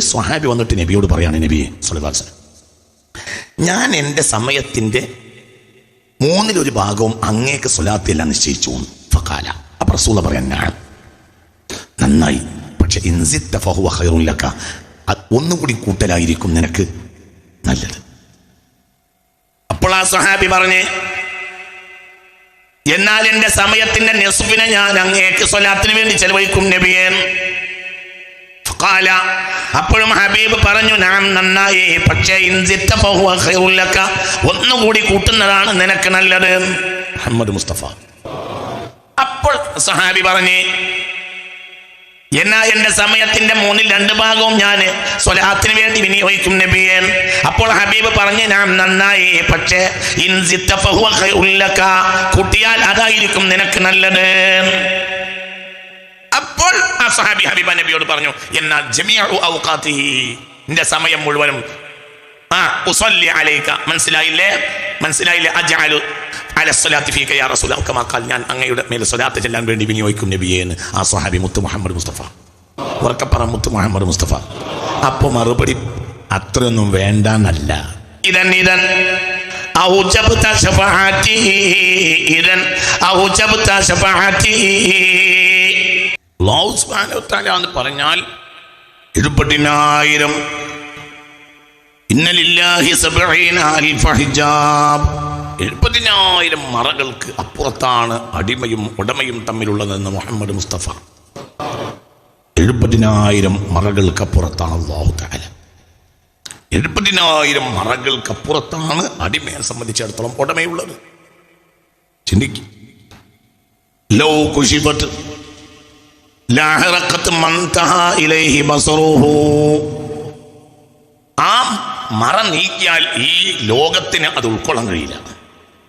സ്വഹാബി വന്നിട്ട് നബിയോട് പറയാണ് നബിയെ സുലഭാസൻ ഞാൻ എന്റെ സമയത്തിന്റെ മൂന്നിലൊരു ഭാഗവും അങ്ങേക്ക് സ്വലാത്തില്ല നിശ്ചയിച്ചു ഫക്കാല അപ്പൊ റസൂല പറയാൻ നന്നായി. പക്ഷെ ഇൻസിത്ത ഫഹുവ ഖൈറുല്ലക അത് ഒന്നും കൂടി കൂട്ടലായിരിക്കും നിനക്ക് നല്ലത്. അപ്പോൾ ആ സഹാബി പറഞ്ഞ് എന്നാൽ എന്റെ സമയത്തിന്റെ നെസുഫിനെ ഞാൻ അങ്ങേക്ക് സ്വലാത്തിന് വേണ്ടി ചെലവഴിക്കും നബിയൻ ഫഖാല അപ്പോഴും ഹബീബ് പറഞ്ഞു ഞാൻ നന്നായി പക്ഷേ ഖൈറുല്ലക ഒന്നുകൂടി കൂട്ടുന്നതാണ് നിനക്ക് നല്ലത്. മുഹമ്മദ് മുസ്തഫ. അപ്പോൾ സഹാബി പറഞ്ഞു എന്നാ എന്റെ സമയത്തിന്റെ മൂന്നിൽ രണ്ട് ഭാഗവും ഞാൻ സ്വലാത്തിന് വേണ്ടി വിനിയോഗിക്കും നബിയൻ അപ്പോൾ ഹബീബ് പറഞ്ഞു ഞാൻ നന്നായി പക്ഷേ ഖൈറുല്ലക കൂട്ടിയാൽ അതായിരിക്കും നിനക്ക് നല്ലത്. അപ്പോൾ ആ സഹാബി ഹബീബ നബിയോട് പറഞ്ഞു എന്നാൽ ജമിയു ഔഖാത്തിഹി നിന്റെ സമയം മുഴുവനും ആ ഉസല്ലി അലൈക മനസ്സിലായില്ലേ? മനസ്സിലായില്ലേ? അജാലു ഞാൻ അങ്ങയുടെ മേൽ സ്വലാത്ത് ചെല്ലാൻ വേണ്ടി വിനിയോഗിക്കും നബിയേ എന്ന്. ആ സ്വഹാബി മുത്തു മുഹമ്മദ് മുസ്തഫ ഉറക്കപ്പറ മുത്തു മുഹമ്മദ് മുസ്തഫ അപ്പോ മറുപടി അത്രയൊന്നും വേണ്ടെന്നല്ല. ഇതൻ ഇതൻ ഔജബ്ത ശഫാഅത്തി ഇതൻ ഔജബ്ത ശഫാഅത്തി തആല എന്ന് പറഞ്ഞാൽ എഴുപതിനായിരം എഴുപതിനായിരം മറകൾക്ക് അപ്പുറത്താണ് അടിമയും ഉടമയും തമ്മിലുള്ളതെന്ന് മുഹമ്മദ് മുസ്തഫ. എഴുപതിനായിരം മറകൾക്കപ്പുറത്താണ് അള്ളാഹു താല എഴുപതിനായിരം മറകൾക്കപ്പുറത്താണ് അടിമയെ സംബന്ധിച്ചിടത്തോളം ഉടമയുള്ളത്. ചിന്തിക്കും. ലോ കുഷിബത്ത് ആ മറ നീക്കിയാൽ ഈ ലോകത്തിന് അത് ഉൾക്കൊള്ളാൻ കഴിയില്ല.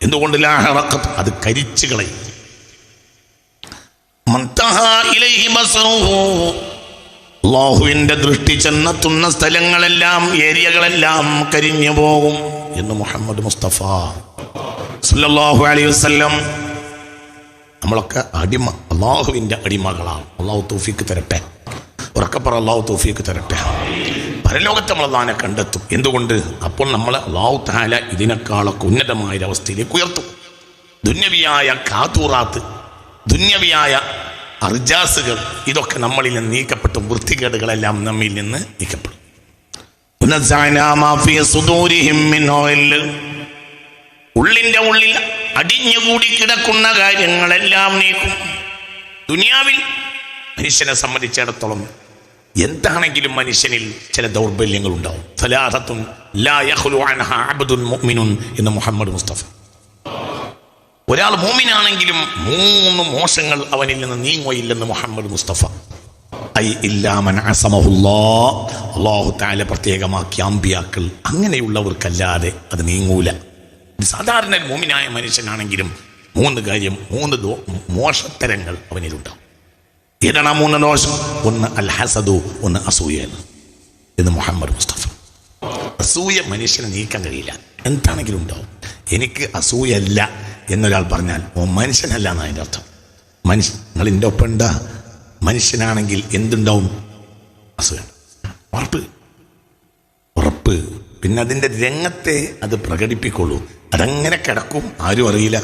എന്തുകൊണ്ട് ലാഹറക്കത്ത് അത് കരിച്ചു കളയും. ദൃഷ്ടി ചെന്നെത്തുന്ന സ്ഥലങ്ങളെല്ലാം ഏരിയകളെല്ലാം കരിഞ്ഞു പോകും എന്ന് മുഹമ്മദ് മുസ്തഫ സല്ലല്ലാഹു അലൈഹി വസല്ലം നമ്മളൊക്കെ അടിമ അള്ളാഹുവിന്റെ അടിമകളാണ്. അള്ളാഹു തൗഫീക്ക് തരട്ടെ. ഉറക്കപ്പറ അള്ളാഹു തൗഫീക്ക് തരട്ടെ. പരലോകത്ത് നമ്മൾ അള്ളഹാനെ കണ്ടെത്തും. എന്തുകൊണ്ട്? അപ്പോൾ നമ്മൾ അള്ളാഹു താല ഇതിനേക്കാളൊക്കെ ഉന്നതമായ അവസ്ഥയിലേക്ക് ഉയർത്തും. ദുന്യവിയായ കാതൂറാത്ത് ദുന്യവിയായ അർജാസുകൾ ഇതൊക്കെ നമ്മളിൽ നിന്ന് നീക്കപ്പെട്ടും വൃത്തികേടുകളെല്ലാം നമ്മിൽ നിന്ന് നീക്കപ്പെടും. ഉള്ളിന്റെ ഉള്ളിൽ അടിഞ്ഞുകൂടി കിടക്കുന്ന കാര്യങ്ങളെല്ലാം നീക്കും. ദുനിയാവിൽ മനുഷ്യനെ സംബന്ധിച്ചിടത്തോളം എന്താണെങ്കിലും മനുഷ്യനിൽ ചില ദൗർബല്യങ്ങൾ ഉണ്ടാവും എന്ന് മുഹമ്മദ് മുസ്തഫ. ഒരാൾ മോമിനാണെങ്കിലും മൂന്ന് മോശങ്ങൾ അവനിൽ നിന്ന് നീങ്ങുകയില്ലെന്ന് മുഹമ്മദ് മുസ്തഫ. ഐ ഇല്ലാമൻ അള്ളാഹു താല പ്രത്യേകമാക്കിയ അമ്പിയാക്കൾ അങ്ങനെയുള്ളവർക്കല്ലാതെ അത് നീങ്ങൂല. സാധാരണ മൂമിനായ മനുഷ്യനാണെങ്കിലും മൂന്ന് കാര്യം മൂന്ന് മോശത്തരങ്ങൾ അവനിലുണ്ടാവും. ഏതാണ് ആ മൂന്ന് ദോഷം? ഒന്ന് അൽ ഹസദു ഒന്ന് അസൂയ എന്ന്. മുഹമ്മദ് മുസ്തഫ. അസൂയ മനുഷ്യനെ നീക്കാൻ കഴിയില്ല. എന്താണെങ്കിലും ഉണ്ടാവും. എനിക്ക് അസൂയല്ല എന്നൊരാൾ പറഞ്ഞാൽ ഓ മനുഷ്യനല്ല എന്നാണ് അതിന്റെ അർത്ഥം. മനുഷ്യ നിങ്ങൾ എന്റെ ഒപ്പം ഉണ്ടാ. മനുഷ്യനാണെങ്കിൽ എന്തുണ്ടാവും? അസൂയ. ഉറപ്പ്. ഉറപ്പ്. പിന്നെ അതിന്റെ രംഗത്തെ അത് പ്രകടിപ്പിക്കുള്ളൂ. അതങ്ങനെ കിടക്കും. ആരും അറിയില്ല.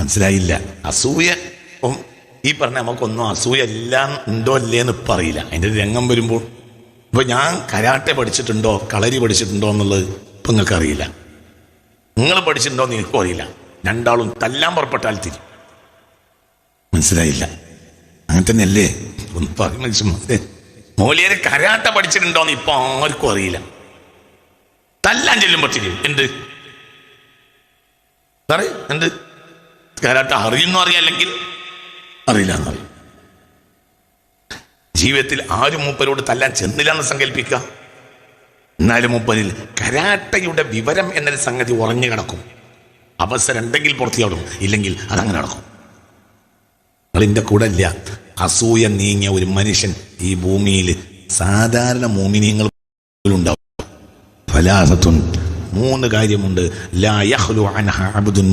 മനസ്സിലായില്ല. അസൂയ. ഈ പറഞ്ഞ നമുക്കൊന്നും അസൂയ എല്ലാം ഉണ്ടോ അല്ലേന്ന് ഇപ്പം അറിയില്ല. അതിന്റെ രംഗം വരുമ്പോൾ. ഇപ്പൊ ഞാൻ കരാട്ടെ പഠിച്ചിട്ടുണ്ടോ കളരി പഠിച്ചിട്ടുണ്ടോ എന്നുള്ളത് ഇപ്പം നിങ്ങൾക്ക് അറിയില്ല. നിങ്ങൾ പഠിച്ചിട്ടുണ്ടോ എന്ന് എനിക്കും അറിയില്ല. രണ്ടാളും തല്ലാൻ പുറപ്പെട്ടാൽ തിരി. മനസ്സിലായില്ല. അങ്ങനെ തന്നെയല്ലേ? ഒന്ന് പറയും മനുഷ്യന്മാരെ മോലിയര് കരാട്ട പഠിച്ചിട്ടുണ്ടോ എന്ന് ഇപ്പം ആർക്കും അറിയില്ല. തല്ലാൻ ചെല്ലുമ്പോൾ തിരി എന്ത്? പറയ് എന്ത്? കരാട്ട അറിയുന്നു അറിയാമല്ലെങ്കിൽ അറിയില്ല എന്നറിയും ജീവിതത്തിൽ ആരും മൂപ്പരോട് തല്ലാൻ ചെന്നില്ല എന്ന് സങ്കല്പിക്കുക. എന്നാലും മൂപ്പരിൽ കരാട്ടയുടെ വിവരം എന്നൊരു സംഗതി ഉറഞ്ഞു കിടക്കും. അവസരം ഉണ്ടെങ്കിൽ പുറത്തിയാടും ഇല്ലെങ്കിൽ അതങ്ങനെ നടക്കും. നിങ്ങളിന്റെ കൂടെ ഇല്ല. അസൂയ നീങ്ങിയ ഒരു മനുഷ്യൻ ഈ ഭൂമിയിൽ സാധാരണ മോമിനിയങ്ങൾ ഉണ്ടാവും ഫലാസത്തുൻ മൂന്ന് കാര്യമുണ്ട്. ലാ അൻഹ അബ്ദുൻ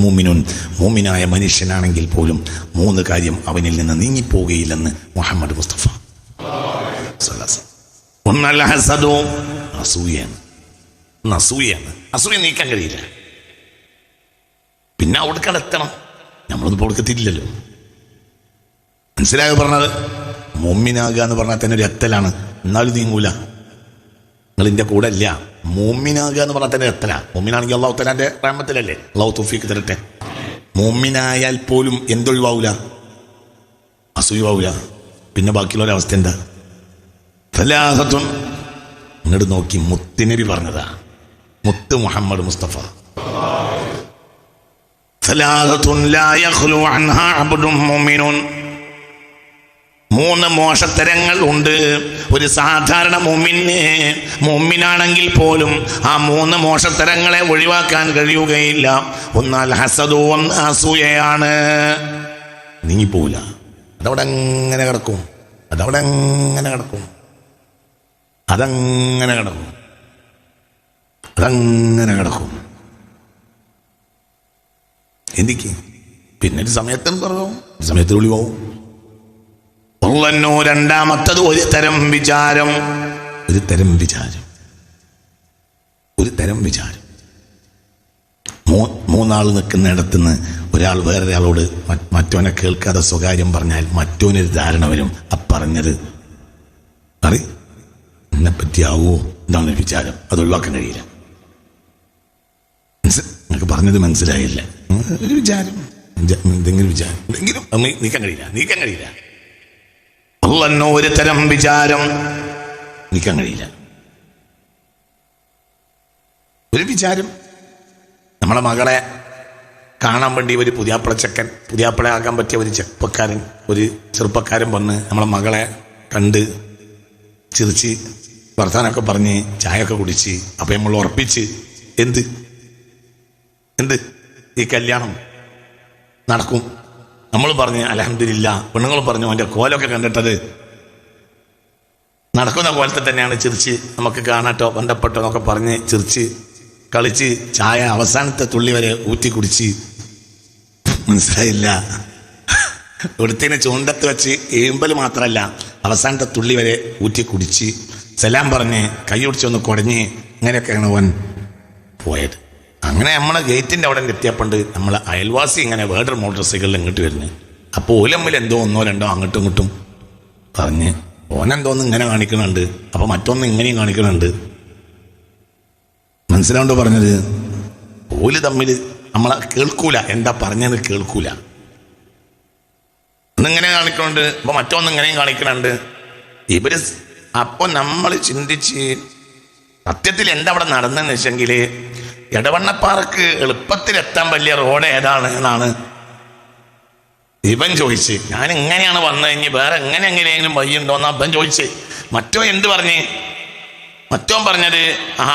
മൂമിനായ മനുഷ്യനാണെങ്കിൽ പോലും മൂന്ന് കാര്യം അവനിൽ നിന്ന് നീങ്ങിപ്പോകുകയില്ലെന്ന് മുഹമ്മദ് മുസ്തഫ. അസൂയ നീക്കാൻ കഴിയില്ല. പിന്നെ അവിടെ എത്തണം. നമ്മളൊന്നും കൊടുക്കത്തില്ലല്ലോ മനസ്സിലായോ പറഞ്ഞത്? മൊമ്മിനാകുക എന്ന് പറഞ്ഞാൽ തന്നെ ഒരു എത്തലാണ്. എന്നാലും നീങ്ങൂല. നിങ്ങൾ ഇതിന്റെ കൂടെ ഇല്ല. മൂമിനാകുക എന്ന് പറഞ്ഞാൽ തന്നെ എത്തന മൂമിനാണെങ്കിൽ അള്ളാഹു തലാന്റെ റാമത്തിലല്ലേ അള്ളാഹു തുഫീക്ക് തരട്ടെ. മൂമിനായാൽ പോലും എന്തൊഴിവാവൂല? അസൂയവാവൂല. പിന്നെ ബാക്കിയുള്ള അവസ്ഥ എന്താ? ഫലാഹത്വം ഇങ്ങോട്ട് നോക്കി മുത്തുനബി പറഞ്ഞതാ. മുത്ത് മുഹമ്മദ് മുസ്തഫ. ഫലാഹത്തുൻ ലാ യഖ്ലു അൻഹാ അബ്ദുൻ മുഅ്മിനുൻ. മൂന്ന് മോശത്തരങ്ങൾ ഉണ്ട്. ഒരു സാധാരണ മുമ്മിന് മുമ്മിനാണെങ്കിൽ പോലും ആ മൂന്ന് മോശത്തരങ്ങളെ ഒഴിവാക്കാൻ കഴിയുകയില്ല. ഒന്നാൽ ഹസദു ഒന്ന് അസൂയയാണ്. നീങ്ങിപ്പോവില്ല. അതവിടെ എങ്ങനെ കിടക്കും. അതവിടെ എങ്ങനെ കിടക്കും. അതങ്ങനെ കിടക്കും. അതങ്ങനെ കിടക്കും. എന്തിക്ക്? പിന്നെ ഒരു സമയത്തും ഒരു സമയത്ത് വിളി പോവും ഉള്ളന്നോ രണ്ടാമത്തത് ഒരു തരം വിചാരം. ഒരു തരം വിചാരം. ഒരു തരം വിചാരം. മൂന്നാൾ നിൽക്കുന്നിടത്തുനിന്ന് ഒരാൾ വേറൊരാളോട് മറ്റോനെ കേൾക്കാതെ സ്വകാര്യം പറഞ്ഞാൽ മറ്റോനൊരു ധാരണ വരും. ആ പറഞ്ഞത് അറി എന്നെ പറ്റിയാവോ എന്നാണ് വിചാരം. അത് ഒഴിവാക്കാൻ കഴിയില്ല. നിനക്ക് പറഞ്ഞത് മനസ്സിലായില്ല. ഒരു വിചാരം. എന്തെങ്കിലും വിചാരം. എന്തെങ്കിലും നീക്കാൻ കഴിയില്ല നീക്കാൻ കഴിയില്ല. അള്ളന്നോ ഒരു തരം വിചാരം. നിൽക്കാൻ കഴിയില്ല. ഒരു വിചാരം. നമ്മളെ മകളെ കാണാൻ വേണ്ടി ഒരു പുതിയാപ്പിളച്ചക്കൻ പുതിയാപ്പിള ആക്കാൻ പറ്റിയ ഒരു ചെറുപ്പക്കാരൻ ഒരു ചെറുപ്പക്കാരൻ വന്ന് നമ്മളെ മകളെ കണ്ട് ചിരിച്ച് വർത്താനൊക്കെ പറഞ്ഞ് ചായയൊക്കെ കുടിച്ച് അപ്പം നമ്മൾ ഉറപ്പിച്ച് എന്ത്? എന്ത്? ഈ കല്യാണം നടക്കും. നമ്മൾ പറഞ്ഞ് അലഹമില്ല പെണ്ണുങ്ങൾ പറഞ്ഞു അവന്റെ കോലൊക്കെ കണ്ടിട്ടത് നടക്കുന്ന കോലത്തെ തന്നെയാണ് ചിരിച്ച് നമുക്ക് കാണാട്ടോ ബന്ധപ്പെട്ടോ എന്നൊക്കെ പറഞ്ഞ് ചിരിച്ച് കളിച്ച് ചായ അവസാനത്തെ തുള്ളി വരെ ഊറ്റി കുടിച്ച്. മനസ്സിലായില്ല. ഇവിടുത്തേന് ചൂണ്ടത്ത് വെച്ച് ഏമ്പൽ മാത്രമല്ല അവസാനത്തെ തുള്ളി വരെ ഊറ്റി കുടിച്ച്. സലാം പറഞ്ഞ് കൈ ഒടിച്ചൊന്ന് കുടഞ്ഞ് ഇങ്ങനെയൊക്കെയാണ് അവൻ പോയത്. അങ്ങനെ നമ്മളെ ഗേറ്റിന്റെ അവിടെ എത്തിയപ്പോണ്ട് നമ്മളെ അയൽവാസി ഇങ്ങനെ വേറൊരു മോട്ടോർ സൈക്കിളിൽ ഇങ്ങോട്ട് വരുന്നത് അപ്പോൾ ഓലമ്മിൽ എന്തോ ഒന്നോ രണ്ടോ അങ്ങോട്ടും ഇങ്ങോട്ടും പറഞ്ഞ് ഓനെന്തോന്ന് ഇങ്ങനെ കാണിക്കണുണ്ട്? അപ്പോൾ മറ്റൊന്ന് ഇങ്ങനെയും കാണിക്കണുണ്ട്. മനസ്സിലാവുണ്ടോ പറഞ്ഞത്? ഓൽ തമ്മിൽ നമ്മളെ കേൾക്കൂല. എന്താ പറഞ്ഞത് കേൾക്കൂല. ഒന്നിങ്ങനെ കാണിക്കണുണ്ട് അപ്പോൾ മറ്റൊന്ന് ഇങ്ങനെയും കാണിക്കണുണ്ട്. ഇവർ അപ്പോൾ നമ്മൾ ചിന്തിച്ച് സത്യത്തിൽ എന്താ അവിടെ നടന്നെന്ന് വെച്ചെങ്കിൽ എടവണ്ണപ്പാറക്ക് എളുപ്പത്തിൽ എത്താൻ വലിയ റോഡ് ഏതാണ് എന്നാണ് ഇവൻ ചോദിച്ച്. ഞാൻ എങ്ങനെയാണ് വന്നു ഇനി വേറെ എങ്ങനെ എങ്ങനെയെങ്കിലും വഴിയുണ്ടോ എന്ന് അവൻ ചോദിച്ച്. മറ്റോ എന്ത് പറഞ്ഞ്? മറ്റോ പറഞ്ഞത് ആ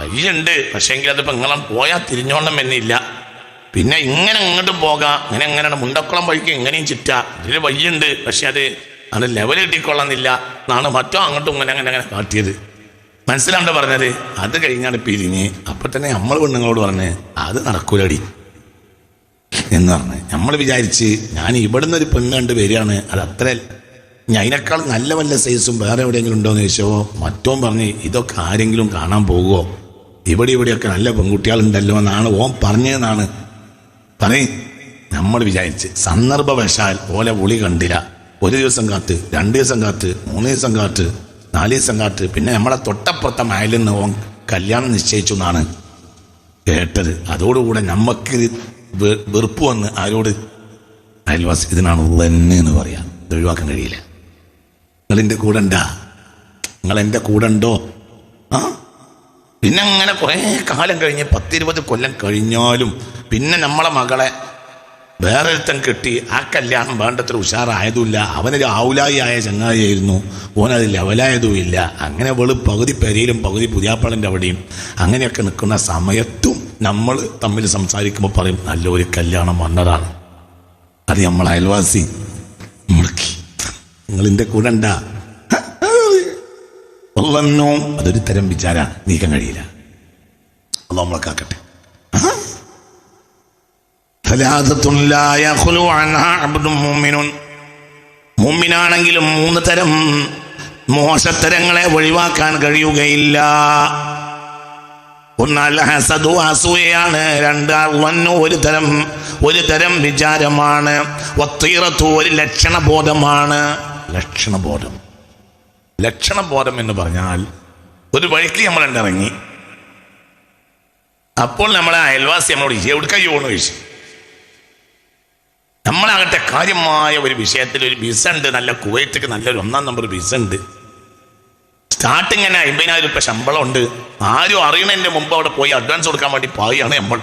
വഴിയുണ്ട് പക്ഷേങ്കിൽ അതിപ്പോ പെങ്ങളം പോയാൽ തിരിഞ്ഞോണം എന്നില്ല. പിന്നെ ഇങ്ങനെ ഇങ്ങോട്ട് പോകാം അങ്ങനെ എങ്ങനെയാണ് മുണ്ടക്കുളം വഴിക്ക് എങ്ങനെയും ചുറ്റ. ഇതിന് വഴിയുണ്ട് പക്ഷെ അത് അത് ലെവൽ കിട്ടിക്കൊള്ളുന്നില്ല. എന്നാണ് മറ്റോ അങ്ങോട്ടും ഇങ്ങനെ അങ്ങനെ അങ്ങനെ കാട്ടിയത്. മനസ്സിലാണ്ട് പറഞ്ഞത്? അത് കഴിഞ്ഞാണ് പിരിഞ്ഞ്. അപ്പൊ തന്നെ നമ്മൾ പെണ്ണുങ്ങളോട് പറഞ്ഞ് അത് നടക്കൂലടി. എന്ന് പറഞ്ഞ്. നമ്മൾ വിചാരിച്ച് ഞാൻ ഇവിടുന്ന് ഒരു പെണ്ണ് കണ്ട് വരികയാണ്. അത് അത്ര അതിനേക്കാൾ നല്ല വല്ല സൈസും വേറെ എവിടെയെങ്കിലും ഉണ്ടോ എന്ന് ചോദിച്ചോ മറ്റോൻ പറഞ്ഞ് ഇതൊക്കെ ആരെങ്കിലും കാണാൻ പോകുമോ ഇവിടെ ഇവിടെയൊക്കെ നല്ല പെൺകുട്ടികളുണ്ടല്ലോ എന്നാണ് ഓൻ പറഞ്ഞതെന്നാണ്. പറയും. നമ്മൾ വിചാരിച്ച്. സന്ദർഭവശാൽ ഓലെ വിളി കണ്ടില്ല. ഒരു ദിവസം കാത്ത് രണ്ട് ദിവസം കാത്ത് മൂന്ന് ദിവസം കാത്ത് നാല് ദിവസം കാത്ത്. പിന്നെ നമ്മളെ തൊട്ടപ്പുറത്തെ മയലിൽ നിന്ന് ഓൻ കല്യാണം നിശ്ചയിച്ചു എന്നാണ് കേട്ടത്. അതോടുകൂടെ നമുക്ക് വെറുപ്പ് വന്ന് ആരോട് അയൽവാസി ഇതിനാണ് തന്നെ എന്ന് പറയാം. ഒഴിവാക്കാൻ കഴിയില്ല. നിങ്ങൾ എന്റെ കൂടെ ഉണ്ടാ. നിങ്ങൾ എന്റെ കൂടെ ഉണ്ടോ? ആ? പിന്നെ അങ്ങനെ കുറേ കാലം കഴിഞ്ഞ് പത്തിരുപത് കൊല്ലം കഴിഞ്ഞാലും പിന്നെ നമ്മളെ മകളെ വേറെ കിട്ടി ആ കല്യാണം വേണ്ടത്ര ഉഷാറായതുമില്ല. അവനൊരു ആവുലായി ആയ ചങ്ങാതിയായിരുന്നു ഓനത് ലെവലായതുമില്ല. അങ്ങനെ അവൾ പകുതി പെരയിലും പകുതി പുതിയാപ്പളന്റെ അവിടെയും അങ്ങനെയൊക്കെ നിൽക്കുന്ന സമയത്തും നമ്മൾ തമ്മിൽ സംസാരിക്കുമ്പോൾ പറയും നല്ലൊരു കല്യാണം വന്നതാണ്. അത് നമ്മൾ അയൽവാസി മുടക്കി നിങ്ങളിന്റെ കൂടെ ഉണ്ടാ. അതൊരു തരം വിചാര നീക്കാൻ കഴിയില്ല. അത് നമ്മളെ കാക്കട്ടെ. മുമ്മിനാണെങ്കിലും മൂന്ന് തരം മോശത്തരങ്ങളെ ഒഴിവാക്കാൻ കഴിയുകയില്ല. ഒന്നല്ല ഹസദു അസൂയയാണ് രണ്ട് വന്നു ഒരു തരം ഒരു തരം വിചാരമാണ്. ഒത്തീറത്തു ഒരു ലക്ഷണബോധമാണ്. ലക്ഷണബോധം. ലക്ഷണബോധം എന്ന് പറഞ്ഞാൽ ഒരു വഴിക്ക് നമ്മൾ ഉണ്ടിറങ്ങി അപ്പോൾ നമ്മളെ അയൽവാസി നമ്മളോട് എവിടെ കൈ പോകണമെന്ന് ചോദിച്ചു നമ്മളാകട്ടെ കാര്യമായ ഒരു വിഷയത്തിൽ ഒരു ബിസ ഉണ്ട്. നല്ല കുവൈറ്റക്ക് നല്ലൊരു ഒന്നാം നമ്പർ ബിസ ഉണ്ട്. സ്റ്റാർട്ടിങ് തന്നെ അമ്പതിനായിരം രൂപ ശമ്പളം ഉണ്ട് ആരും അറിയണതിന്റെ മുമ്പ് അവിടെ പോയി അഡ്വാൻസ് കൊടുക്കാൻ വേണ്ടി പായാണ് നമ്മൾ.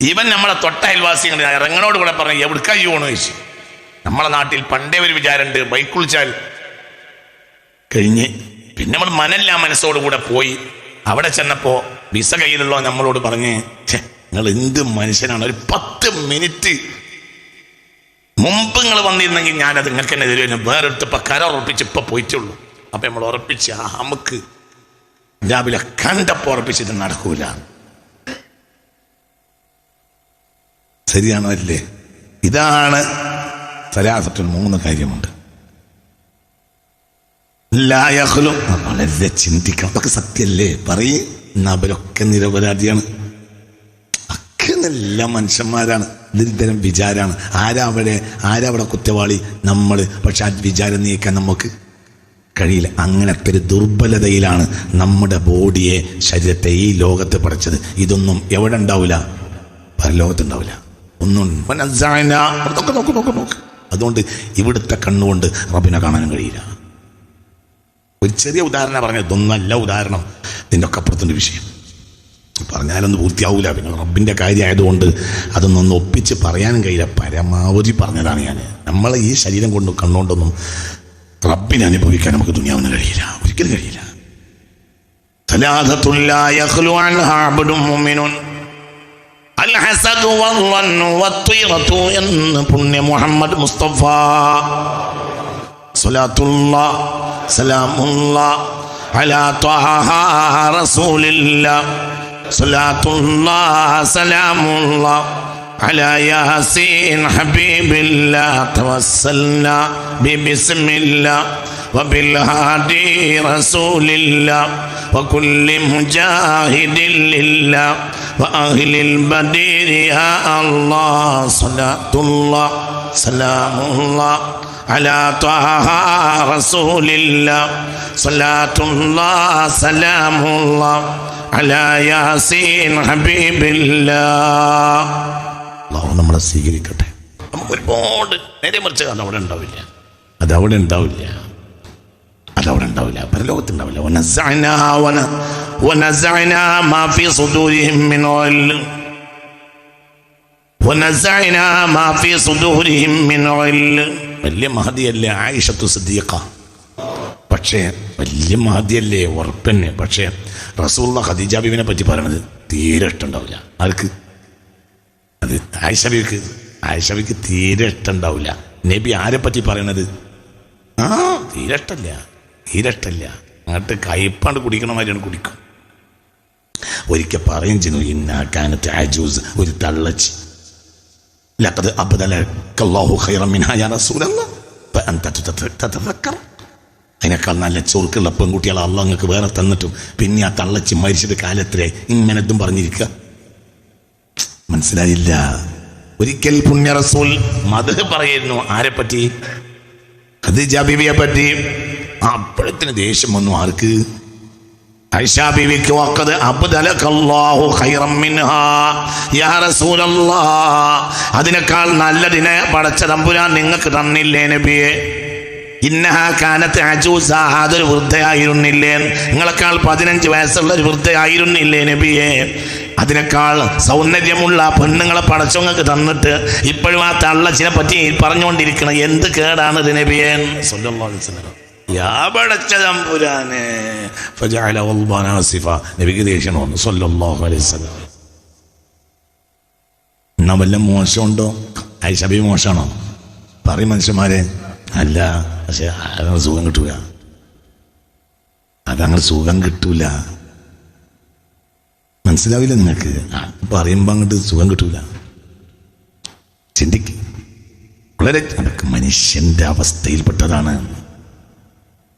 ഇവൻ നമ്മളെ തൊട്ട അയൽവാസികൾ ഇറങ്ങനോട് കൂടെ പറഞ്ഞു എവിടുക്കാ പോകണമെന്ന് ചോദിച്ചു നമ്മളെ നാട്ടിൽ പണ്ടേ ഒരു വിചാരമുണ്ട്. ബൈക്ക് കുളിച്ചാൽ കഴിഞ്ഞ്. പിന്നെ നമ്മൾ മനല്ല മനസ്സോടുകൂടെ പോയി. അവിടെ ചെന്നപ്പോ വിസ കയ്യിലുള്ള നമ്മളോട് പറഞ്ഞ് "ഛെ, നിങ്ങൾ എന്ത് മനുഷ്യനാണ്? ഒരു പത്ത് മിനിറ്റ് മുമ്പ് നിങ്ങൾ വന്നിരുന്നെങ്കിൽ ഞാനത് നിങ്ങൾക്ക് തന്നെ തരുമായിരുന്നു വേറെടുത്ത് ഇപ്പൊ കര ഉറപ്പിച്ച് ഇപ്പൊ പോയിട്ടുള്ളൂ. അപ്പൊ നമ്മൾ ഉറപ്പിച്ച് ആ നമുക്ക് രാവിലെ കണ്ടപ്പോ ഉറപ്പിച്ചിട്ട് നടക്കൂല. ശരിയാണോ അല്ലേ? ഇതാണ് സലാസത്തിൽ മൂന്ന് കാര്യമുണ്ട്. ലായഹ്ലു വളരെ ചിന്തിക്കണം? അതൊക്കെ സത്യല്ലേ പറയും. നബലൊക്കെ നിരപരാധിയാണ്. നല്ല മനുഷ്യന്മാരാണ്. വിചാരാണ്. വിചാരമാണ് ആരാ അവിടെ ആരാ അവിടെ കുറ്റവാളി? നമ്മൾ പക്ഷെ ആ വിചാരം നീക്കാൻ നമുക്ക് കഴിയില്ല. അങ്ങനത്തെ ഒരു ദുർബലതയിലാണ് നമ്മുടെ ബോഡിയെ ശരീരത്തെ ഈ ലോകത്ത് പഠിച്ചത് ഇതൊന്നും എവിടെ ഉണ്ടാവില്ല പരലോകത്തുണ്ടാവില്ല ഒന്നും. നോക്ക് നോക്ക് നോക്ക്. അതുകൊണ്ട് ഇവിടുത്തെ കണ്ണുകൊണ്ട് റബിനെ കാണാനും കഴിയില്ല. ഒരു ചെറിയ ഉദാഹരണം പറഞ്ഞ ഇതൊന്നല്ല ഉദാഹരണം. ഇതിന്റെ ഒക്കെ അപ്പുറത്തിന്റെ വിഷയം. പറഞ്ഞാലൊന്നും പൂർത്തിയാവില്ല പിന്നെ റബ്ബിന്റെ കാര്യമായതുകൊണ്ട് അതൊന്നും ഒപ്പിച്ച് പറയാനും കഴിയില്ല. പരമാവധി പറഞ്ഞതാണ് ഞാൻ നമ്മൾ ഈ ശരീരം കൊണ്ട് കണ്ണുകൊണ്ടൊന്നും റബ്ബിനെ അനുഭവിക്കാൻ നമുക്ക് തുണിയാവുന്ന കഴിയില്ല. ഒരിക്കലും കഴിയില്ല. എന്ന് മുഹമ്മദ് അലാ صلاة الله سلام الله على ياسين حبيب الله. توسلنا ببسم الله وبالهادي رسول الله وكل مجاهد لله وأهل البدير يا الله. صلاة الله سلام الله على طه رسول الله. صلاة الله سلام الله അലാ യാസീൻ ഹബീബില്ലാഹ്. അള്ളാഹു നമ്മളെ സ്വീകരിക്കട്ടെ. നമുക്ക് ഒരുപാട് നേരെ മറിച്ച് അത് അവിടെ ഉണ്ടാവില്ല. അത് അവിടെ ഉണ്ടാവില്ല. അത് അവിടെ ഉണ്ടാവില്ല. പരലോകത്ത് ഉണ്ടാവില്ല. വനസഅനാ വന വനസഅനാ മാ സുദൂരിഹിം മിൻ വനസഅനാ മാ സുദൂരിഹിം മിൻ വലിയ മഹദിയല്ലേ ആയിഷത്തു സിദ്ദീഖ? പക്ഷേ വലിയ മഹദിയല്ലേ ഉറപ്പന്നെ? പക്ഷേ റസൂള്ള ഖദീജ പറ്റി പറയണത് തീരെ ഇഷ്ടമുണ്ടാവില്ല. ആർക്ക്? അത് ആയിഷബിക്ക്. ആയിഷബിക്ക് തീരെ ഇഷ്ടമുണ്ടാവില്ല. നബി ആരെ പറ്റി പറയണത്? ആ തീരെ ഇഷ്ടല്ല തീരെ ഇഷ്ടല്ല അങ്ങോട്ട് കയ്പാണ്ട് കുടിക്കണ മാതിരിയാണ് കുടിക്കും. ഒരിക്കൽ പറയും ചെയ്യുന്നു ഇന്നാക്കാനത്ത് ആജൂസ് ഒരു തള്ളച്ചി. ലഖദ് അബ്ദലക്കല്ലാഹു ഖൈറ മിൻഹാ യാ റസൂലല്ലാഹ് ഫഅൻത തതദക്കർ അതിനേക്കാൾ നല്ല ചൊറുക്കുള്ള പെൺകുട്ടികളെ അള്ള അങ്ങക്ക് വേറെ തന്നിട്ടും പിന്നെ ആ തള്ളച്ചി മരിച്ചത് കാലത്രേ ഇങ്ങനെ ഇതും പറഞ്ഞിരിക്കുക മനസ്സിലായില്ല? ഒരിക്കൽ പുണ്യ റസൂൽ മത പറയുന്നു. ആരെ പറ്റി ഖദീജ ബീവിയെ പറ്റി. അപ്പോഴത്തിന് ദേഷ്യം വന്നു. ആർക്ക്? മിൻഹാ. യാ റസൂലല്ലാഹ് അതിനേക്കാൾ നല്ലതിനെ പടച്ച തമ്പുരാൻ നിങ്ങൾക്ക് തന്നില്ലേ നബിയെ? ഇന്നഹ കാനത്ത് അജൂസ അതൊരു വൃദ്ധയായിരുന്നില്ലേ? നിങ്ങളെക്കാൾ പതിനഞ്ച് വയസ്സുള്ള ഒരു വൃദ്ധയായിരുന്നില്ലേ നബിയെ? അതിനേക്കാൾ സൗന്ദര്യമുള്ള പെണ്ണുങ്ങളെ പടച്ചവങ്ങൾക്ക് തന്നിട്ട് ഇപ്പോഴും ആ തള്ളച്ചിനെ പറ്റി പറഞ്ഞുകൊണ്ടിരിക്കണം എന്ത് കേടാണ് ഇത് നബിയെ. നബിക്ക് ദേഷ്യം വന്നു. സല്ലല്ലാഹു അലൈഹി വസല്ലം. എന്നാ വല്ല മോശമുണ്ടോ? ഐഷബി മോശമാണോ? പറയും മനുഷ്യന്മാരെ. അല്ല പക്ഷെ അതങ്ങനെ സുഖം കിട്ടൂല. അതങ്ങനെ സുഖം കിട്ടൂല. മനസ്സിലാവില്ല നിങ്ങൾക്ക് പറയുമ്പോ അങ്ങോട്ട് സുഖം കിട്ടൂല. ചിന്തിക്ക്. വളരെ മനുഷ്യന്റെ അവസ്ഥയിൽപ്പെട്ടതാണ്.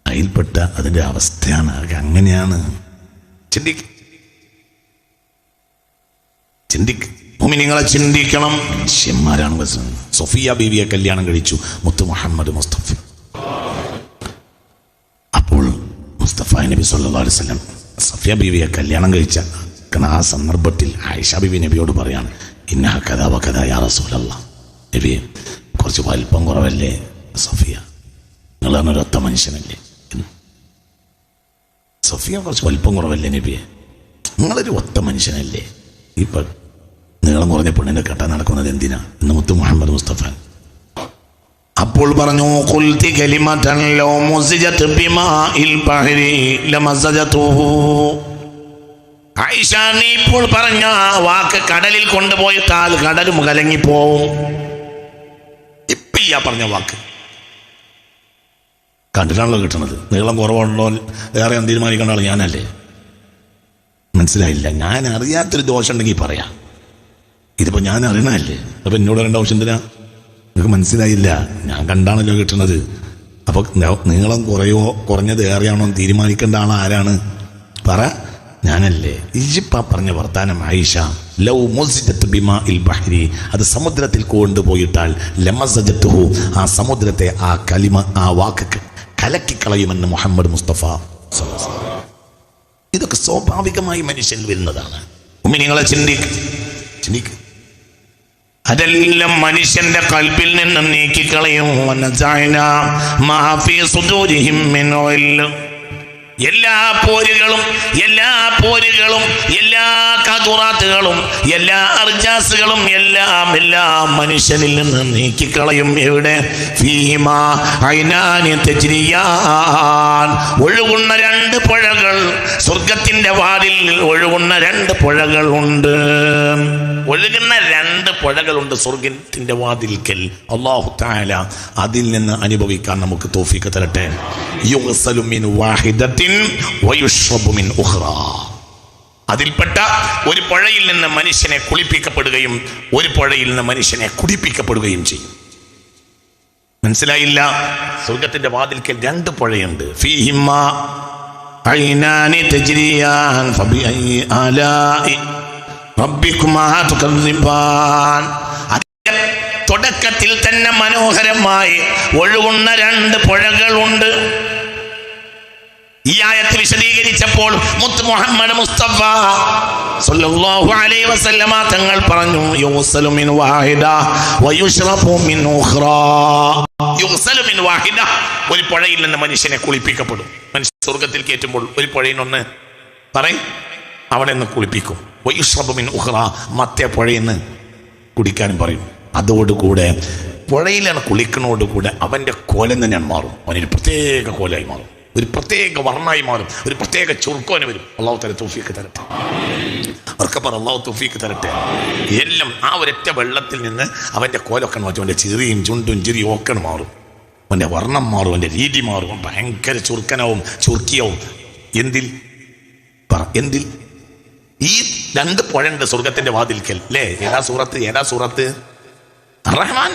അതിൽപ്പെട്ട അതിന്റെ അവസ്ഥയാണ്. അങ്ങനെയാണ്. ചിന്തിക്ക്. ചിന്തിക്ക്. ഭൂമി നിങ്ങളെ ചിന്തിക്കണം. മനുഷ്യന്മാരാണ് ബസ് സൊഫിയ ബീവിയെ കല്യാണം കഴിച്ചു. മുത്തു മുഹമ്മദ് മുസ്തഫ. അപ്പോൾ മുസ്തഫ നബി അലൈഹി വസല്ലം സഫിയ ബീവിയെ കല്യാണം കഴിച്ച ആ സന്ദർഭത്തിൽ ആയിഷ ബീവി നബിയോട് പറയാണ് ഇന്ന കഥ വകഥ യാ റസൂലല്ല നബി കുറച്ച് വലിപ്പം കുറവല്ലേ സഫിയ? നിങ്ങളാണ് ഒരൊത്ത മനുഷ്യനല്ലേ? സഫിയ കുറച്ച് വലിപ്പം കുറവല്ലേ നബിയെ? നിങ്ങളൊരു ഒത്ത മനുഷ്യനല്ലേ? ഇപ്പൊ നീളം കുറഞ്ഞ പെണ്ണിനെ കെട്ടാൻ നടക്കുന്നത് എന്തിനാ? എന്ന് മുത്തു മുഹമ്മദ് മുസ്തഫ. അപ്പോൾ പറഞ്ഞു കുൽത്തി ബഹരി ഇപ്പോൾ പറഞ്ഞ വാക്ക് കടലിൽ കൊണ്ടുപോയിട്ടാൽ കടലും കലങ്ങിപ്പോവും. ഇപ്പൊ ഈ പറഞ്ഞ വാക്ക്. കണ്ടിട്ടാണല്ലോ കിട്ടണത്. നീളം കുറവുണ്ടോ? വേറെ തീരുമാനിക്കേണ്ട ആൾ ഞാനല്ലേ? മനസ്സിലായില്ല. ഞാൻ അറിയാത്തൊരു ദോഷം ഉണ്ടെങ്കിൽ പറയാം. ഇതിപ്പോ ഞാൻ അറിയണല്ലേ അപ്പൊ എന്നോട് അറിയേണ്ട ആവശ്യം എന്തിനാ? നിങ്ങൾക്ക് മനസ്സിലായില്ല. ഞാൻ കണ്ടാണല്ലോ കിട്ടണത് അപ്പൊ ന- നീളം കുറയോ കുറഞ്ഞത് ഏറെയാണോ തീരുമാനിക്കേണ്ട ആൾ ആരാണ്? പറ. ഞാനല്ലേ. ഇജിപ്പ പറഞ്ഞ വർത്താനം ആയിഷ ലവ് മോസിജത്ത് ബിമാ ഇൽ ബഹരി അത് സമുദ്രത്തിൽ കൊണ്ടുപോയിട്ടാൽ ലമസജത്തുഹു ആ സമുദ്രത്തെ ആ കലിമ ആ വാക്ക് കലക്കിക്കളയുമെന്ന് മുഹമ്മദ് മുസ്തഫ ഇതൊക്കെ സ്വാഭാവികമായി മനുഷ്യൻ വരുന്നതാണ്. ഉമ്മി നിങ്ങളെ ചിന്തിക്ക് ചിന്തിക്ക്. അതെല്ലാം മനുഷ്യന്റെ കൽപ്പിൽ നിന്ന് നീക്കിക്കളയും. എല്ലാ പോരുകളും എല്ലാ പോരുകളും എല്ലാ കതുറാത്തുകളും എല്ലാ അർജാസുകളും എല്ലാം എല്ലാം മനുഷ്യനിൽ നിന്ന് നീക്കിക്കളയും. എവിടെ? ഒഴുകുന്ന രണ്ട് പുഴകൾ സ്വർഗത്തിന്റെ വാതിൽ ഒഴുകുന്ന രണ്ട് പുഴകൾ ഉണ്ട്. ഒഴുകുന്ന രണ്ട് പുഴകളുണ്ട് സ്വർഗത്തിന്റെ വാതിൽക്കൽ. അള്ളാഹു താല അതിൽ നിന്ന് അനുഭവിക്കാൻ നമുക്ക് തോഫിക്ക് തരട്ടെ. അതിൽപ്പെട്ട ഒരു പുഴയിൽ നിന്ന് മനുഷ്യനെ കുളിപ്പിക്കപ്പെടുകയും ഒരു പുഴയിൽ നിന്ന് മനുഷ്യനെ കുടിപ്പിക്കപ്പെടുകയും ചെയ്യും. മനസ്സിലായില്ല? സ്വർഗത്തിന്റെ വാതിൽക്കൽ രണ്ട് പുഴയുണ്ട്. ഫീഹിമ്മ തുടക്കത്തിൽ തന്നെ മനോഹരമായി ഒഴുകുന്ന രണ്ട് പുഴകളുണ്ട്. ഈ ആയത്ത് വിശദീകരിച്ചപ്പോൾ മുത്ത് മുഹമ്മദ് മുസ്തഫ സല്ലല്ലാഹു അലൈഹി വസല്ലമ തങ്ങൾ പറഞ്ഞു യുഗ്സലു മിൻ വാഹിദ വയുശ്റബു മിൻ ഉഖ്റാ. യുഗ്സലു മിൻ വാഹിദ ഒരു പുഴയിൽ നിന്ന് മനുഷ്യനെ കുളിപ്പിക്കപ്പെടും. മനുഷ്യൻ സ്വർഗത്തിൽ കയറ്റുമ്പോൾ ഒരു പുഴയിൽ നിന്ന് പറയും അവിടെ നിന്ന് കുളിപ്പിക്കും. പുഴയിൽ നിന്ന് കുടിക്കാനും പറയും. അതോടുകൂടെ പുഴയിലാണ് കുളിക്കണോടുകൂടെ അവന്റെ കോലം തന്നെയാണ് മാറും. അവനൊരു പ്രത്യേക കോലായി മാറും. ഒരു പ്രത്യേക വർണമായി മാറും. ഒരു പ്രത്യേക ചുർക്കോന് വരും. അള്ളാഹു തല തോഫിക്ക് തരട്ടെ. അവർക്ക് പറ അള്ളാഹു തോഫിക്ക് തരട്ടെ. എല്ലാം ആ ഒരൊറ്റ വെള്ളത്തിൽ നിന്ന് അവന്റെ കോലൊക്കെ മാറ്റും. അവന്റെ ചെറിയും ചുണ്ടും ചിരിയും ഒക്കെ മാറും. അവന്റെ വർണം മാറും. അവന്റെ രീതി മാറും. ഭയങ്കര ചുർക്കനാവും ചുർക്കിയാവും എന്തിൽ? പറ എന്തിൽ? ഈ രണ്ട് പുഴണ്ട് സ്വർഗത്തിന്റെ വാതിൽക്കൽ. അല്ലേ ഏതാ സൂറത്ത്? ഏതാ സൂറത്ത്? റഹ്മാൻ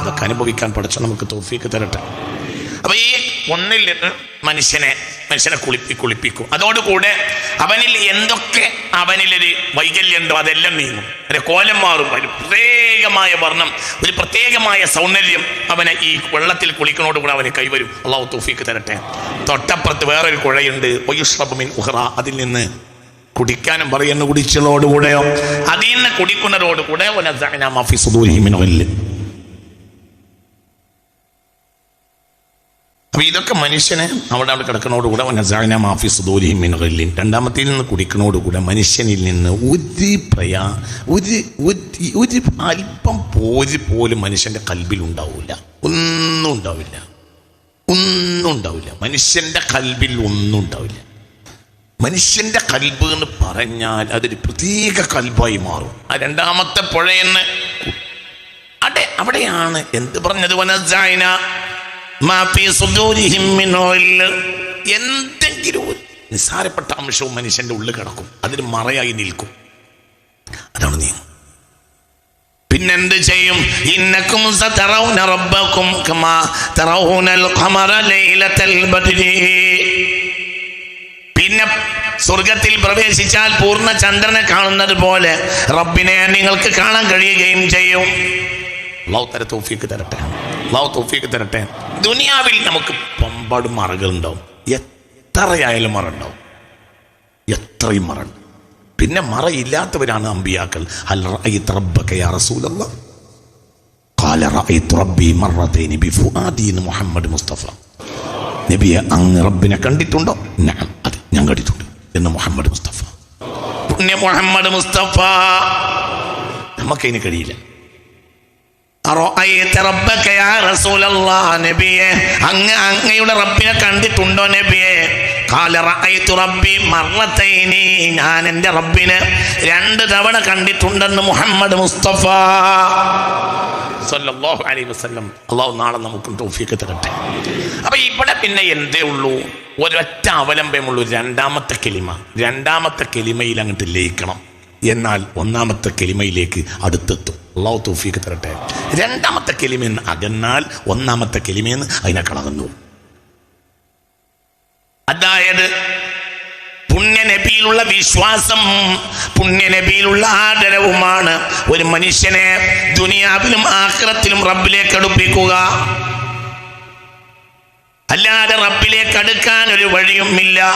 അതൊക്കെ അനുഭവിക്കാൻ പഠിച്ച? നമുക്ക് തോഫിക്ക് തരട്ടെ. അപ്പൊ ഈ ഒന്നിൽ മനുഷ്യനെ മനുഷ്യനെ കുളിപ്പി കുളിപ്പിക്കും. അതോടുകൂടെ അവനിൽ എന്തൊക്കെ അവനിലൊരു വൈകല്യമുണ്ടോ അതെല്ലാം നീങ്ങും. കോലം മാറും. കുറേ പ്രത്യേകമായ വർണം ഒരു പ്രത്യേകമായ സൗന്ദര്യം അവനെ ഈ വെള്ളത്തിൽ കുളിക്കണോടുകൂടെ അവന് കൈവരും. അള്ളാഹു തൂഫിക്ക് തരട്ടെ. തൊട്ടപ്പുറത്ത് വേറൊരു കുഴയുണ്ട്. ഒയുഷ്റബുമിൻ ഉഹ്റ. അതിൽ നിന്ന് കുടിക്കാനും പറയുന്ന കുടിച്ചതോടുകൂടെയോ അതിൽ നിന്ന് കുടിക്കുന്നതോടുകൂടെ വനസഅനാ മാ ഫീ സുദൂരിഹിം മിൻ ഗില്ല്. അപ്പൊ ഇതൊക്കെ മനുഷ്യനെ അവിടെ അവിടെ കിടക്കണോടുകൂടെ വനസാന മാഫി സുദൂരിഹിം മിൻ ഗില്ലിൻ രണ്ടാമത്തിൽ നിന്ന് കുടിക്കണോടുകൂടെ മനുഷ്യനിൽ നിന്ന് ഒരു പ്രയാ ഒരു അല്പം പോരി പോലും മനുഷ്യന്റെ കൽബിൽ ഉണ്ടാവില്ല ഒന്നും ഉണ്ടാവില്ല. ഒന്നും ഉണ്ടാവില്ല. മനുഷ്യന്റെ കൽബിൽ ഒന്നും ഉണ്ടാവില്ല. മനുഷ്യന്റെ കൽബ് എന്ന് പറഞ്ഞാൽ അതൊരു പ്രത്യേക കൽബായി മാറും. ആ രണ്ടാമത്തെ പുഴയെന്ന് അടെ അവിടെയാണ് എന്ത് പറഞ്ഞത്? വനസായന എന്തെങ്കിലും നിസ്സാരപ്പെട്ട അംശവും മനുഷ്യന്റെ ഉള്ളിൽ കിടക്കും. അതിന് മറയായി നിൽക്കും. അതാണ് നിയമം. പിന്നെന്ത് ചെയ്യും? ഇന്നക്കും സതറൗന റബ്ബക്കും കമാ തറൗനൽ പിന്നെ സ്വർഗത്തിൽ പ്രവേശിച്ചാൽ പൂർണ ചന്ദ്രനെ കാണുന്നത് പോലെ റബ്ബിനെ നിങ്ങൾക്ക് കാണാൻ കഴിയുകയും ചെയ്യും. അള്ളാഹു തര തോഫിക്ക് തരട്ടെ. അള്ളാഹു തോഫിക്ക് തരട്ടെ. ദുനിയാവിൽ നമുക്ക് പമ്പാട് മറകളുണ്ടാവും. എത്രയായാലും മറ ഉണ്ടാവും എത്രയും മറണ്ട് പിന്നെ മറയില്ലാത്തവരാണ് അമ്പിയാക്കൾ. മുഹമ്മദ് മുസ്തഫ. നബിയെ അങ്ങ് റബ്ബിനെ കണ്ടിട്ടുണ്ടോ? നഅം അതെ ഞാൻ കണ്ടിട്ടുണ്ട്. എന്ന് മുഹമ്മദ് മുസ്തഫ. പുണ്യ മുഹമ്മദ് മുസ്തഫ. നമുക്കതിന് കഴിയില്ല അറഅയ്ത റബ്ബക യാ റസൂലല്ലാഹ് നബിയെ അങ്ങ് അങ്ങയുടെ റബ്ബിനെ കണ്ടിട്ടുണ്ടോ നബിയെ? ഞാൻ എന്റെ റബ്ബിനെ രണ്ട് തവണ കണ്ടിട്ടുണ്ടെന്ന് മുഹമ്മദ് മുസ്തഫ. സല്ലല്ലാഹു അലൈഹി വസല്ലം. അള്ളാഹു നാളെ നമുക്ക് തൗഫീഖ് തരട്ടെ. അപ്പൊ ഇവിടെ പിന്നെ എന്തേ ഉള്ളൂ? ഒരൊറ്റ അവലംബമുള്ളൂ. രണ്ടാമത്തെ കെലിമ. രണ്ടാമത്തെ കെലിമയിൽ അങ്ങോട്ട് ലയിക്കണം. എന്നാൽ ഒന്നാമത്തെ കെലിമയിലേക്ക് അടുത്തെത്തും. അള്ളാഹു തൗഫീഖ് തരട്ടെ. രണ്ടാമത്തെ കെലിമെന്ന് അകന്നാൽ ഒന്നാമത്തെ കെലിമയെന്ന് അതിനെ കളകുന്നു അതായത് പുണ്യനബിയിലുള്ള വിശ്വാസം പുണ്യനബിയിലുള്ള ആദരവുമാണ് ഒരു മനുഷ്യനെ ദുനിയാവിലും ആക്രത്തിലും റബ്ബിലേക്ക് അടുപ്പിക്കുക. അല്ലാതെ റബ്ബിലേക്ക് അടുക്കാൻ ഒരു വഴിയുമില്ല.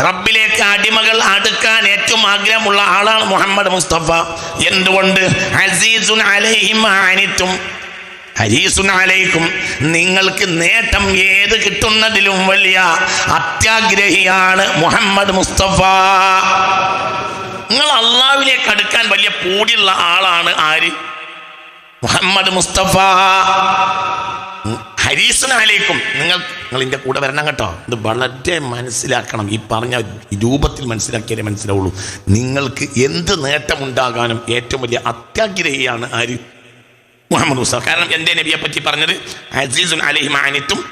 റബ്ബിലേക്ക് അടിമകൾ അടുക്കാൻ ഏറ്റവും ആഗ്രഹമുള്ള ആളാണ് മുഹമ്മദ് മുസ്തഫ. എന്തുകൊണ്ട്? അസീസുൻ അലൈഹിം അനിത്തും ഹരീസുൻ അലൈക്കും നിങ്ങൾക്ക് നേട്ടം ഏത് കിട്ടുന്നതിലും വലിയ അത്യാഗ്രഹിയാണ് മുഹമ്മദ് മുസ്തഫ. നിങ്ങൾ അള്ളാവിലേക്ക് അടുക്കാൻ വലിയ പൂടിയുള്ള ആളാണ് ആര്? മുഹമ്മദ് മുസ്തഫ. ഹരീസുൻ അലൈക്കും നിങ്ങൾ നിങ്ങൾ എന്റെ കൂടെ വരണം കേട്ടോ. ഇത് വളരെ മനസ്സിലാക്കണം. ഈ പറഞ്ഞ രൂപത്തിൽ മനസ്സിലാക്കിയാലേ മനസ്സിലാവുള്ളൂ. നിങ്ങൾക്ക് എന്ത് നേട്ടമുണ്ടാകാനും ഏറ്റവും വലിയ അത്യാഗ്രഹിയാണ് ആര്? മുഹമ്മദ് മുസ്തഫ. കാരണം എന്റെ നബിയെ പറ്റി പറഞ്ഞത്? അസീസുൻ അലൈഹി മാനിത്തും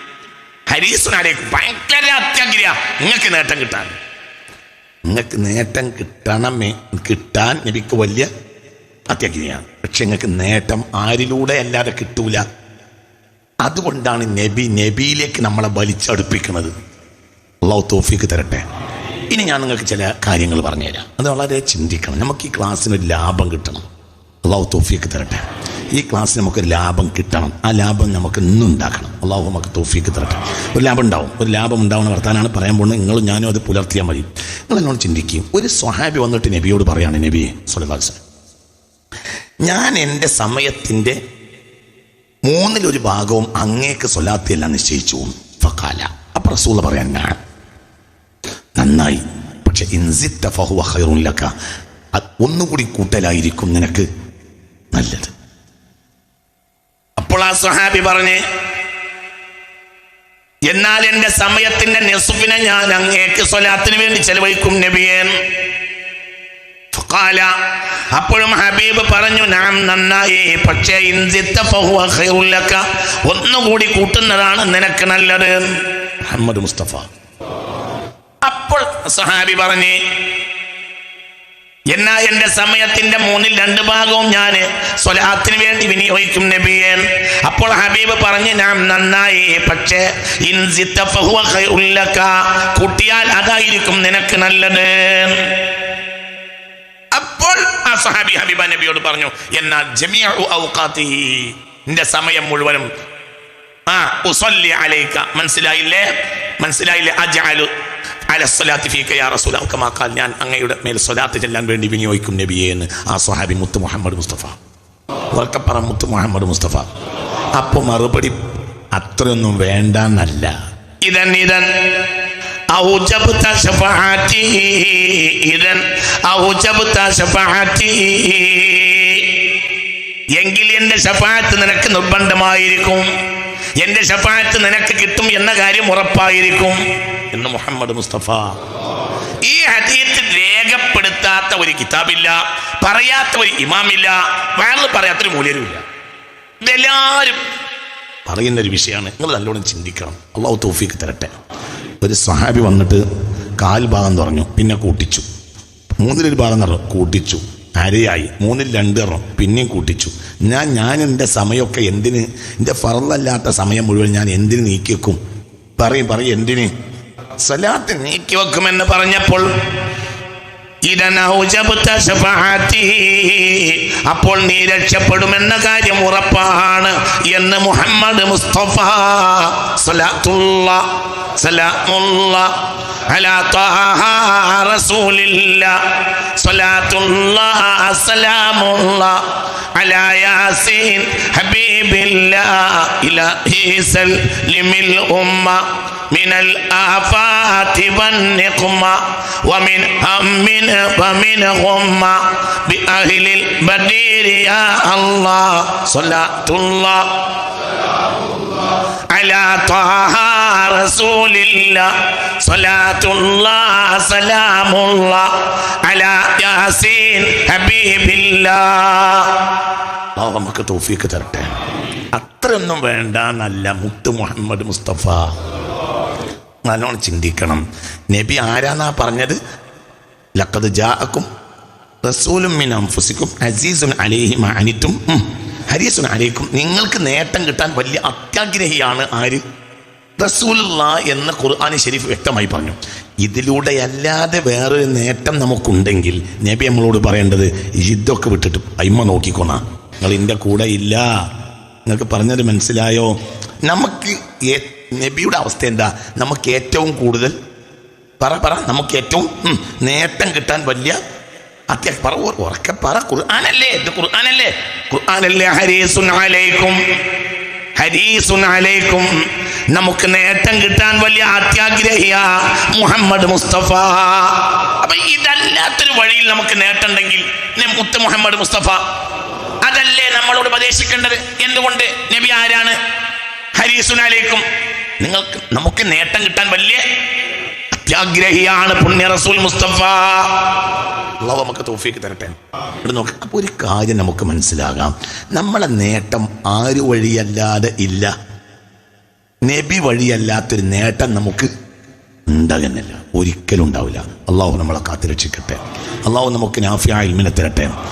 ഹരീസുൻ അലൈക്കും. ഭയങ്കര അത്യാഗ്രഹ. നിങ്ങൾക്ക് നേട്ടം കിട്ടാൻ. നിങ്ങൾക്ക് നേട്ടം കിട്ടണമേ കിട്ടാൻ നബിക്ക് വലിയ അത്യാഗ്രഹമാണ് പക്ഷെ നിങ്ങൾക്ക് നേട്ടം ആരിലൂടെ അല്ലാതെ കിട്ടൂല. അതുകൊണ്ടാണ് നബി നബിയിലേക്ക് നമ്മളെ വലിച്ചടുപ്പിക്കുന്നത്. അള്ളാഹു തോഫിക്ക് തരട്ടെ. ഇനി ഞാൻ നിങ്ങൾക്ക് ചില കാര്യങ്ങൾ പറഞ്ഞുതരാം. അത് വളരെ ചിന്തിക്കണം. നമുക്ക് ഈ ക്ലാസ്സിന് ഒരു ലാഭം കിട്ടണം. അള്ളാഹു തോഫിക്ക് തരട്ടെ. ഈ ക്ലാസ്സിന് നമുക്കൊരു ലാഭം കിട്ടണം. ആ ലാഭം നമുക്ക് ഇന്നും ഉണ്ടാക്കണം. അള്ളാഹു നമുക്ക് തോഫിക്ക് തരട്ടെ. ഒരു ലാഭം ഉണ്ടാവും. ഒരു ലാഭം ഉണ്ടാവുന്ന വർത്താനാണ് പറയാൻ പോകുന്നത്. നിങ്ങളും ഞാനും അത് പുലർത്തിയാൽ മതി. നിങ്ങൾ എന്നോട് ചിന്തിക്കും. ഒരു സ്വഹാബി വന്നിട്ട് നബിയോട് പറയാണ് നബിയെ സുലഭാസ് ഞാൻ എന്റെ സമയത്തിന്റെ മൂന്നിലൊരു ഭാഗവും അങ്ങേക്ക് സ്വലാത്തിയെല്ലാം നിശ്ചയിച്ചു. ഫക്കാല അപ്പൊ റസൂല പറയാൻ ഞാൻ നന്നായി. പക്ഷെ ഇൻസിത്ത ഫഹുവ ഒന്നുകൂടി കൂട്ടലായിരിക്കും നിനക്ക് നല്ലത്. അപ്പോൾ ആ സ്വഹാബി പറഞ്ഞ് എന്നാൽ എന്റെ സമയത്തിന്റെ നെസുഫിനെ ഞാൻ അങ്ങേക്ക് സ്വലാത്തിന് വേണ്ടി ചെലവഴിക്കും നബിയൻ ഫഖാല അപ്പോഴും ഹബീബ് പറഞ്ഞു നാം നന്നായി പക്ഷേ ലക ഒന്നുകൂടി കൂട്ടുന്നതാണ് നിനക്ക് നല്ലത്. മുഹമ്മദ് മുസ്തഫ. അപ്പോൾ സഹാബി പറഞ്ഞേ എന്നാ എന്റെ സമയത്തിന്റെ മൂന്നിൽ രണ്ട് ഭാഗവും ഞാൻ സ്വലാത്തിന് വേണ്ടി വിനിയോഗിക്കും നബിയൻ അപ്പോൾ ഹബീബ് പറഞ്ഞ് നാം നന്നായി പക്ഷേ കൂട്ടിയാൽ അതായിരിക്കും നിനക്ക് നല്ലത്. ആ സഹാബി ഹബീബ നബിയോട് പറഞ്ഞു എന്നാൽ ഔഖാതിഹി നിന്റെ സമയം മുഴുവനും ആ ഉസല്ലി അലൈക. മനസ്സിലായില്ലേ? മനസ്സിലായില്ലേ? അജഅലു അല സ്വലാത്തി ഫീക യാ റസൂല. കമാ ഖാൽ ഞാൻ അങ്ങയുടെ മേൽ സ്വലാത്ത് ചെല്ലാൻ വേണ്ടി വിനിയോഗിക്കും നബിയെ എന്ന് ആ സ്വഹാബി മുത്ത് മുഹമ്മദ് മുസ്തഫ. വർക്കപ്പറ മുത്ത് മുഹമ്മദ് മുസ്തഫ. അപ്പൊ മറുപടി അത്രയൊന്നും വേണ്ടെന്നല്ല. ഇതൻ ഇതൻ. أوجبت شفاعتي إذن أوجبت شفاعتي എങ്കിൽ എന്റെ ഷഫാത്ത് നിനക്ക് നിർബന്ധമായിരിക്കും എന്റെ ഷഫാത്ത് നിനക്ക് കിട്ടും എന്ന കാര്യം ഉറപ്പായിരിക്കും എന്ന് മുഹമ്മദ് മുസ്തഫ ഈ ഹദീത്ത് രേഖപ്പെടുത്താത്ത ഒരു കിതാബില്ല പറയാത്ത ഒരു ഇമാമില്ല വേറെ പറയാത്തൊരു മൂല്യരുമില്ല ഇതെല്ലാവരും പറയുന്ന ഒരു വിഷയമാണ് നിങ്ങൾ നല്ലോണം ചിന്തിക്കണം അള്ളാഹു തൗഫീക്ക് തരട്ടെ ഒരു സഹാബി വന്നിട്ട് കാൽ ഭാഗം തുറഞ്ഞു പിന്നെ കൂട്ടിച്ചു. മൂന്നിലൊരു ഭാഗം നിറഞ്ഞു കൂട്ടിച്ചു. അരയായി. മൂന്നിൽ രണ്ട് നിറം പിന്നെയും കൂട്ടിച്ചു. ഞാൻ ഞാൻ എന്റെ സമയമൊക്കെ എന്തിന്? എന്റെ ഫറന്നല്ലാത്ത സമയം മുഴുവൻ ഞാൻ എന്തിന് നീക്കി വെക്കും പറയും പറയും എന്തിന്? സലാത്ത് നീക്കി വെക്കുമെന്ന് പറഞ്ഞപ്പോൾ. അപ്പോൾ നീ രക്ഷപ്പെടുമെന്ന കാര്യം ഉറപ്പാണ് എന്ന് മുഹമ്മദ് മുസ്തഫ സലാത്തുള്ള سلام الله على طه رسول الله. صلاة الله سلام الله على ياسين حبيب الله. إلهي سلم الأمة من الآفات والنقمة ومن هم ومن غمة بأهل البدير يا الله. صلاة الله على طه رسول الله صلاة الله سلام الله على ياسين حبيب الله അള്ളാഹു നമുക്ക് തൗഫീക്ക് തരട്ടെ അത്രയൊന്നും വേണ്ട നല്ല മുത്ത് മുഹമ്മദ് മുസ്തഫ നല്ലോണം ചിന്തിക്കണം നബി ആരാന്നാ പറഞ്ഞത് ലക്കത് ജാഅക്കും റസൂലും മിൻ അംഫുസിക്കും അസീസുൻ അലൈഹി മാനിത്തും ഹരീസുൻ അലൈക്കും നിങ്ങൾക്ക് നേട്ടം കിട്ടാൻ വലിയ അത്യാഗ്രഹിയാണ് ആര് റസൂലുള്ള എന്ന ഖുർആൻ ഷെരീഫ് വ്യക്തമായി പറഞ്ഞു. ഇതിലൂടെ അല്ലാതെ വേറൊരു നേട്ടം നമുക്കുണ്ടെങ്കിൽ നബി നമ്മളോട് പറയേണ്ടത് ഇതൊക്കെ വിട്ടിട്ട് അയിമ നോക്കിക്കോണ. നിങ്ങൾ എന്റെ കൂടെ ഇല്ല. നിങ്ങൾക്ക് പറഞ്ഞത് മനസ്സിലായോ? നമുക്ക് നബിയുടെ അവസ്ഥ എന്താ? നമുക്ക് ഏറ്റവും കൂടുതൽ പറ പറ. നമുക്ക് ഏറ്റവും നേട്ടം കിട്ടാൻ വലിയ അത്യാവശ്യം പറ ഉറ- ഉറക്കെ പറ. ഖുർആാനല്ലേ? ഇത് ഖുർആാനല്ലേ? ഖുർആനല്ലേ? ഹരീസുൻ അലൈക്കും. ഹരീസുൻ അലൈക്കും. നമുക്ക് നേട്ടം കിട്ടാൻ വലിയ അത്യാഗ്രഹിയ മുഹമ്മദ് മുസ്തഫ. അപ്പൊ ഇതല്ലാത്തൊരു വഴിയിൽ നമുക്ക് നേട്ടമുണ്ടെങ്കിൽ മുത്ത് മുഹമ്മദ് മുസ്തഫ. അതല്ലേ നമ്മളോട് ഉപദേശിക്കേണ്ടത്? എന്തുകൊണ്ട്? നബി ആരാണ്? ഹരീസുനാലേക്കും നിങ്ങൾക്ക് നമുക്ക് നേട്ടം കിട്ടാൻ വലിയ അത്യാഗ്രഹിയാണ് പുണ്യ റസൂൽ മുസ്തഫ. അള്ളാഹു നമുക്ക് തോഫിക്ക് തരട്ടെ. ഇവിടെ നോക്ക് അപ്പോൾ ഒരു കാര്യം നമുക്ക് മനസ്സിലാകാം. നമ്മളെ നേട്ടം ആര് വഴിയല്ലാതെ ഇല്ല. നബി വഴിയല്ലാത്തൊരു നേട്ടം നമുക്ക് ഉണ്ടാകുന്നില്ല. ഒരിക്കലും ഉണ്ടാവില്ല. അള്ളാഹു നമ്മളെ കാത്തിരക്ഷിക്കട്ടെ അള്ളാഹു നമുക്ക് നാഫിയ ഇൽമിനെ തരട്ടെ.